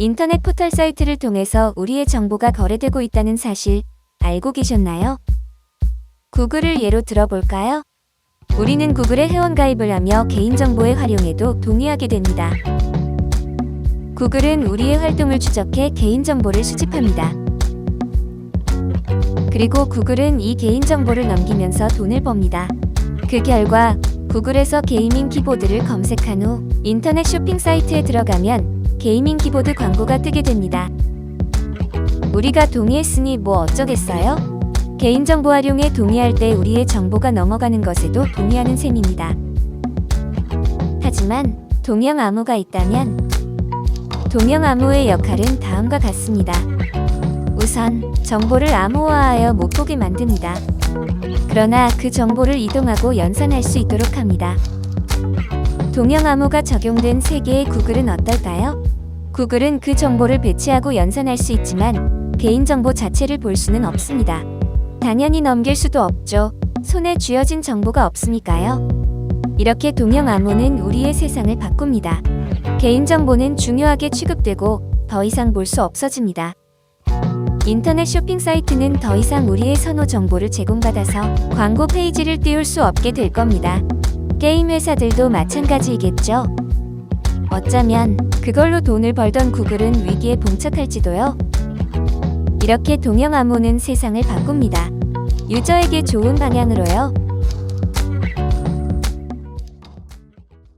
인터넷 포털 사이트를 통해서 우리의 정보가 거래되고 있다는 사실 알고 계셨나요? 구글을 예로 들어볼까요? 우리는 구글에 회원가입을 하며 개인정보의 활용에도 동의하게 됩니다. 구글은 우리의 활동을 추적해 개인정보를 수집합니다. 그리고 구글은 이 개인정보를 넘기면서 돈을 법니다. 그 결과 구글에서 게이밍 키보드를 검색한 후 인터넷 쇼핑 사이트에 들어가면 게이밍 키보드 광고가 뜨게 됩니다. 우리가 동의했으니 뭐 어쩌겠어요? 개인정보 활용에 동의할 때 우리의 정보가 넘어가는 것에도 동의하는 셈입니다. 하지만 동형 암호가 있다면 동형 암호의 역할은 다음과 같습니다. 우선 정보를 암호화하여 못 보게 만듭니다. 그러나 그 정보를 이동하고 연산할 수 있도록 합니다. 동형 암호가 적용된 세 개의 구글은 어떨까요? 구글은 그 정보를 배치하고 연산할 수 있지만 개인정보 자체를 볼 수는 없습니다. 당연히 넘길 수도 없죠. 손에 쥐어진 정보가 없으니까요. 이렇게 동형 암호는 우리의 세상을 바꿉니다. 개인정보는 중요하게 취급되고 더 이상 볼 수 없어집니다. 인터넷 쇼핑 사이트는 더 이상 우리의 선호 정보를 제공받아서 광고 페이지를 띄울 수 없게 될 겁니다. 게임 회사들도 마찬가지이겠죠. 어쩌면 그걸로 돈을 벌던 구글은 위기에 봉착할지도요. 이렇게 동형 암호는 세상을 바꿉니다. 유저에게 좋은 방향으로요.